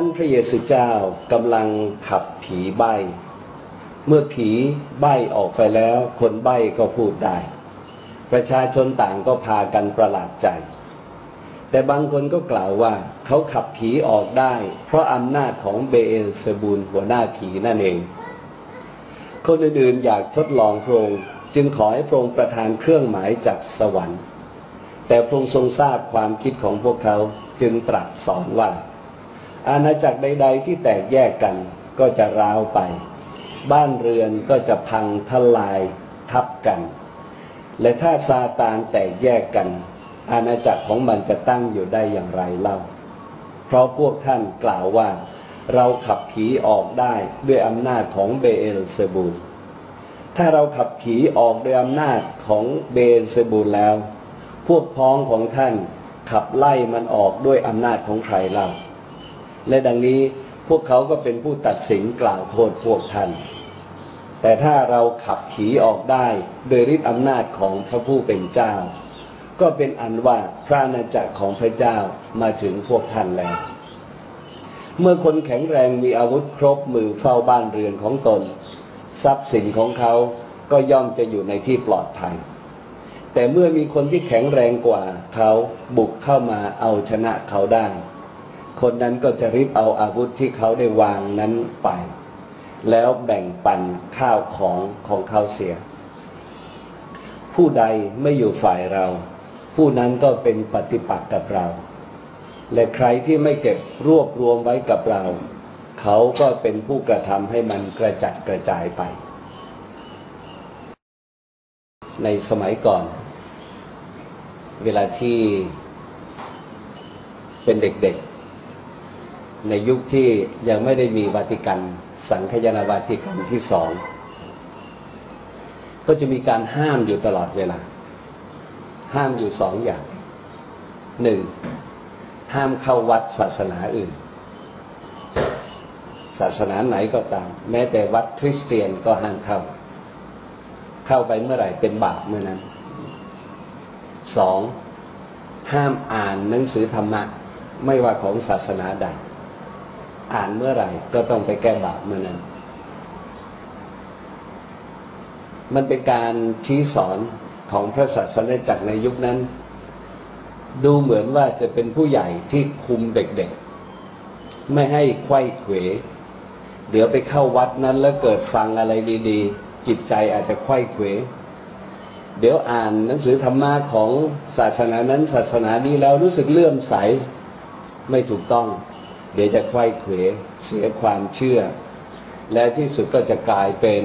นั้นพระเยซูเจ้ากำลังขับผีใบ เมื่อผีใบออกไปแล้ว คนใบก็พูดได้ ประชาชนต่างก็พากันประหลาดใจ แต่บางคนก็กล่าวว่า เขาขับผีออกได้ เพราะอำนาจของเบเอลเซบูลหัวหน้าผีนั่นเอง คนอื่นๆอยากทดลองพระองค์จึงขอให้พระองค์ประทานเครื่องหมายจากสวรรค์ แต่พระองค์ทรงทราบความคิดของพวกเขาจึงตรัสสอนว่า อาณาจักรใด ๆ ที่แตกแยกกันก็จะร้าวไป บ้านเรือนก็จะพังทลายทับกัน และถ้าซาตานแตกแยกกัน อาณาจักรของมันจะตั้งอยู่ได้อย่างไรเล่า เพราะพวกท่านกล่าวว่า เราขับผีออกได้ด้วยอำนาจของเบเอลเซบูลถ้าเราขับผีออกด้วยอำนาจของเบเอลเซบูลแล้ว พวกพ้องของท่านขับไล่มันออกด้วยอำนาจของใครเล่า และดังนี้พวกเขาก็เป็นผู้ตัดสินกล่าวโทษพวกท่าน แต่ถ้าเราขับผีออกได้โดยฤทธิอำนาจของพระผู้เป็นเจ้า ก็เป็นอันว่าพระนาจักรของพระเจ้ามาถึงพวกท่านแล้ว เมื่อคนแข็งแรงมีอาวุธครบมือเฝ้าบ้านเรือนของตน ทรัพย์สินของเขาก็ย่อมจะอยู่ในที่ปลอดภัย แต่เมื่อมีคนที่แข็งแรงกว่าเขาบุกเข้ามาเอาชนะเขาได้ คนนั้นก็จะริบเอาอาวุธที่เขาได้วางนั้นไป แล้วแบ่งปันข้าวของของเขาเสีย ผู้ใดไม่อยู่ฝ่ายเรา ผู้นั้นก็เป็นปฏิปักษ์กับเรา และใครที่ไม่เก็บรวบรวมไว้กับเรา เขาก็เป็นผู้กระทำให้มันกระจัดกระจายไป ในสมัยก่อน เวลาที่เป็นเด็กๆ ในยุคที่ยังไม่ได้มีวาติกัน สังคยนาวาติกันที่สอง ก็จะมีการห้ามอยู่ตลอดเวลา ห้ามอยู่สองอย่างหนึ่งห้ามเข้าวัดศาสนาอื่น ศาสนาไหนก็ตาม แม้แต่วัดคริสเตียนก็ห้ามเข้า เข้าไปเมื่อไหร่เป็นบาปเมื่อนั้นสองห้ามอ่านหนังสือธรรมะ ไม่ว่าของศาสนาใด อ่านเมื่อไหร่ ก็ต้องไปแก้บาปเมื่อนั้น มันเป็นการชี้สอนของพระศาสนาจักรในยุคนั้น ดูเหมือนว่าจะเป็นผู้ใหญ่ที่คุมเด็กๆ ไม่ให้ไขว้เขว เดี๋ยวไปเข้าวัดนั้นแล้วเกิดฟังอะไรดีๆ จิตใจอาจจะไขว้เขวเดี๋ยวอ่านหนังสือธรรมะของศาสนานั้นศาสนานี้แล้วรู้สึกเลื่อมใสไม่ถูกต้อง เดี๋ยวจะไขว้เขวเสียความเชื่อ และที่สุดก็จะกลายเป็น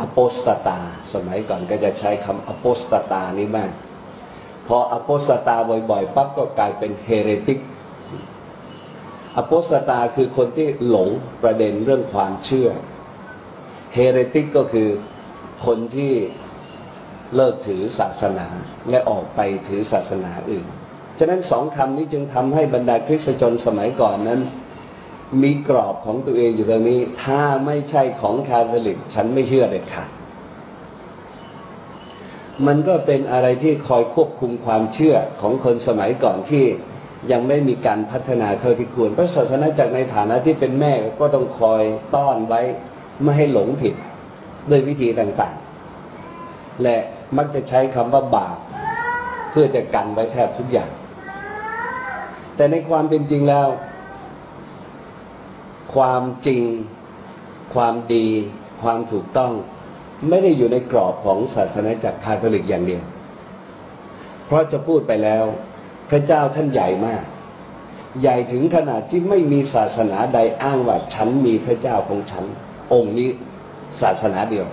อโปสตตา สมัยก่อนก็จะใช้คำอโปสตตานี้มาก พออโปสตาบ่อยๆปั๊บก็กลายเป็นเฮเรติกอโปสตาคือคนที่หลงประเด็นเรื่องความเชื่อเฮเรติกก็คือคนที่เลิกถือศาสนาและออกไปถือศาสนาอื่น ฉะนั้นสองคำนี้จึงทำให้บรรดาคริสตชนสมัยก่อนนั้น มีกรอบของตัวเองอยู่ตรงนี้ ถ้าไม่ใช่ของคาทอลิก ฉันไม่เชื่อเด็ดขาดมันก็เป็นอะไรที่คอยควบคุมความเชื่อของคนสมัยก่อนที่ยังไม่มีการพัฒนาเท่าที่ควรพระศาสนาจากในฐานะที่เป็นแม่ก็ต้องคอยต้อนไว้ไม่ให้หลงผิดด้วยวิธีต่างๆ และมักจะใช้คำว่าบาปเพื่อจะกันไว้แทบทุกอย่าง แต่ในความเป็นจริงแล้ว ความจริง ความดี ความถูกต้อง ไม่ได้อยู่ในกรอบของศาสนาจักรคาทอลิกอย่างเดียว เพราะจะพูดไปแล้ว พระเจ้าท่านใหญ่มาก ใหญ่ถึงขนาดที่ไม่มีศาสนาใดอ้างว่าฉันมีพระเจ้าของฉัน องค์นี้ศาสนาเดียว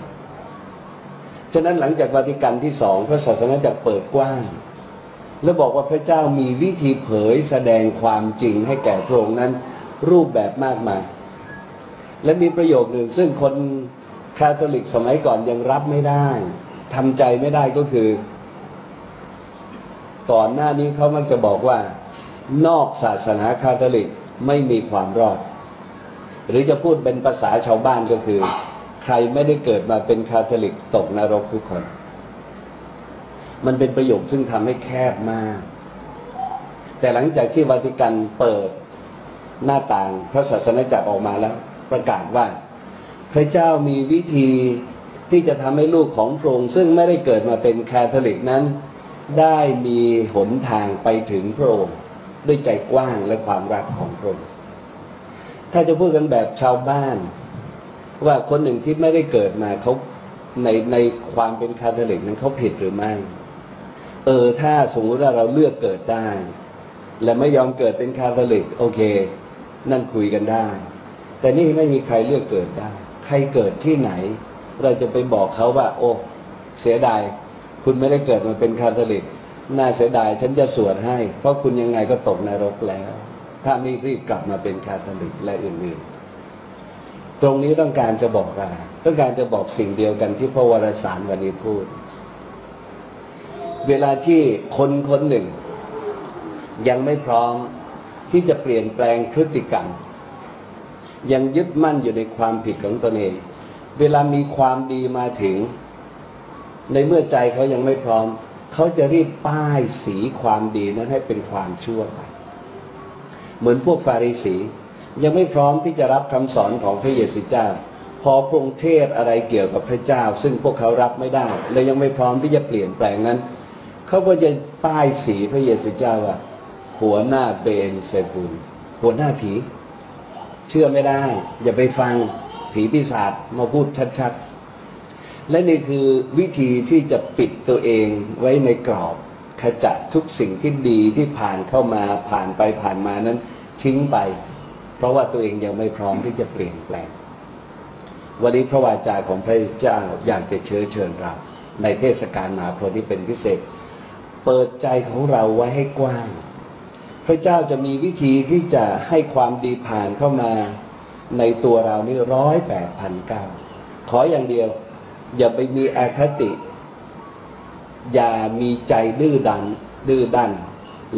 ฉะนั้นหลังจากวาติกันที่สองพระศาสนาจักรเปิดกว้าง แล้วบอกว่าพระเจ้ามีวิธีเผยแสดงความจริงให้แก่พระองค์นั้น รูปแบบมากมาย และมีประโยคหนึ่งซึ่งคนคาทอลิกสมัยก่อนยังรับไม่ได้ทำใจไม่ได้ก็คือ ก่อนหน้านี้เขามักจะบอกว่า นอกศาสนาคาทอลิกไม่มีความรอด หรือจะพูดเป็นภาษาชาวบ้านก็คือ ใครไม่ได้เกิดมาเป็นคาทอลิกตกนรกทุกคน มันเป็นประโยคซึ่งทำให้แคบมาก แต่หลังจากที่วาติกันเปิดหน้าต่างพระศาสนาจักรออกมาแล้ว ประกาศว่า พระเจ้ามีวิธีที่จะทำให้ลูกของพระองค์ซึ่งไม่ได้เกิดมาเป็นคาทอลิกนั้น ได้มีหนทางไปถึงพระองค์ด้วยใจกว้างและความรักของพระองค์ถ้าจะพูดกันแบบชาวบ้าน ว่าคนหนึ่งที่ไม่ได้เกิดมาเขาในในความเป็นคาทอลิกนั้นเขาผิดหรือไม่ เออถ้าสมมติว่าเราเลือกเกิดได้ และไม่ยอมเกิดเป็นคาทอลิกโอเค นั่นคุยกันได้ แต่นี่ไม่มีใครเลือกเกิดได้ ใครเกิดที่ไหน เราจะไปบอกเขาว่า โอ้เสียดาย คุณไม่ได้เกิดมาเป็นคาทอลิกน่าเสียดายฉันจะสวดให้ เพราะคุณยังไงก็ตกนรกแล้ว ถ้าไม่รีบกลับมาเป็นคาทอลิกและอื่นๆ ตรงนี้ต้องการจะบอกอะไรต้องการจะบอกสิ่งเดียวกันที่พระวรสารวันนี้พูด เวลาที่คนคนหนึ่ง ยังไม่พร้อมที่จะเปลี่ยนแปลงพฤติกรรม ยังยึดมั่นอยู่ในความผิดของตนเอง เวลามีความดีมาถึง ในเมื่อใจเขายังไม่พร้อม เขาจะรีบป้ายสีความดีนั้นให้เป็นความชั่วไปเหมือนพวกฟาริสี ยังไม่พร้อมที่จะรับคำสอนของพระเยซูเจ้าพอพระองค์เทศอะไรเกี่ยวกับพระเจ้า ซึ่งพวกเขารับไม่ได้ และยังไม่พร้อมที่จะเปลี่ยนแปลงนั้น เขาก็จะป้ายสีพระเยซูเจ้าว่า หัวหน้าเบนเซบุลหัวหน้าผี เชื่อไม่ได้ อย่าไปฟังผีปีศาจมาพูดชัดๆ และนี่คือวิธีที่จะปิดตัวเองไว้ในกรอบขจัดทุกสิ่งที่ดีที่ผ่านเข้ามาผ่านไปผ่านมานั้นทิ้งไป เพราะว่าตัวเองยังไม่พร้อมที่จะเปลี่ยนแปลง วันนี้พระวาจาของพระเจ้าอยากจะเชิญเชิญเราในเทศกาลมหาพรที่เป็นพิเศษ เปิดใจของเราไว้ให้กว้าง พระเจ้าจะมีวิธีที่จะให้ความดีผ่านเข้ามาในตัวเรานี่ร้อยแปดพันเก้าขออย่างเดียว อย่าไปมีอคติ อย่ามีใจดื้อดัน ดื้อดัน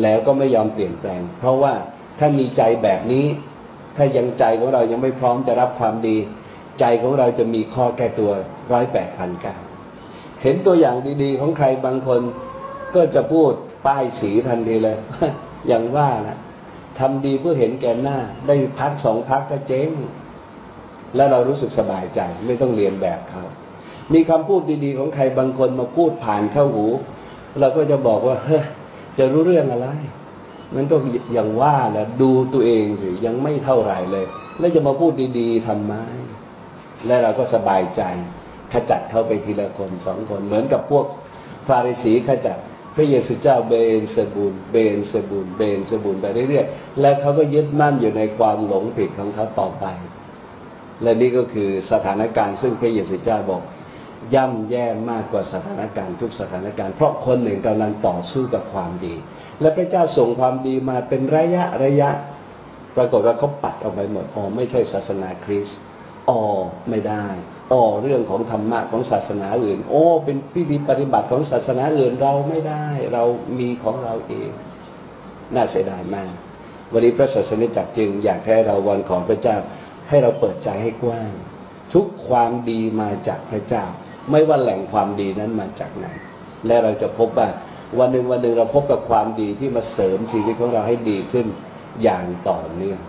แล้วก็ไม่ยอมเปลี่ยนแปลง เพราะว่าถ้ามีใจแบบนี้ ถ้ายังใจของเรายังไม่พร้อมจะรับความดี ใจของเราจะมีข้อแก้ตัวร้อยแปดพันเก้าเห็นตัวอย่างดีๆ ของใครบางคน ก็จะพูดป้ายสีทันทีเลย อย่างว่านะทำดีเพื่อเห็นแก่หน้า ได้พักสองพักก็เจ๊ง แล้วเรารู้สึกสบายใจ ไม่ต้องเรียนแบบเขามีคำพูดดีๆของใครบางคนมาพูดผ่านเข้าหู เราก็จะบอกว่าเฮ้จะรู้เรื่องอะไร มันก็อย่างว่าแหละดูตัวเองสิยังไม่เท่าไหร่เลย แล้วจะมาพูดดีๆทำไมและเราก็สบายใจขจัดเข้าไปทีละคนสองคน เหมือนกับพวกฟาริสีขจัด พระเยซูเจ้าเบนเซบุลเบนเซบุลเบนเซบุลไปเรื่อยๆ และเขาก็ยึดมั่นอยู่ในความหลงผิดของเขาต่อไป และนี่ก็คือสถานการณ์ซึ่งพระเยซูเจ้าบอกย่ำแย่มากกว่าสถานการณ์ทุกสถานการณ์ เพราะคนหนึ่งกำลังต่อสู้กับความดี และพระเจ้าส่งความดีมาเป็นระยะระยะ ปรากฏว่าเขาปัดออกไปหมดอ๋อไม่ใช่ศาสนาคริสต์อ๋อไม่ได้ อ๋อเรื่องของธรรมะของศาสนาอื่น โอ้ เป็นพิธีปฏิบัติของศาสนาอื่นเราไม่ได้เรามีของเราเอง น่าเสียดายมาก วันนี้พระศาสนิจักจึงอยากให้เราวันของพระเจ้าให้เราเปิดใจให้กว้าง ทุกความดีมาจากพระเจ้า ไม่ว่าแหล่งความดีนั้นมาจากไหน และเราจะพบว่าวันหนึ่งวันหนึ่งเราพบกับความดีที่มาเสริมชีวิตของเราให้ดีขึ้นอย่างต่อเนื่อง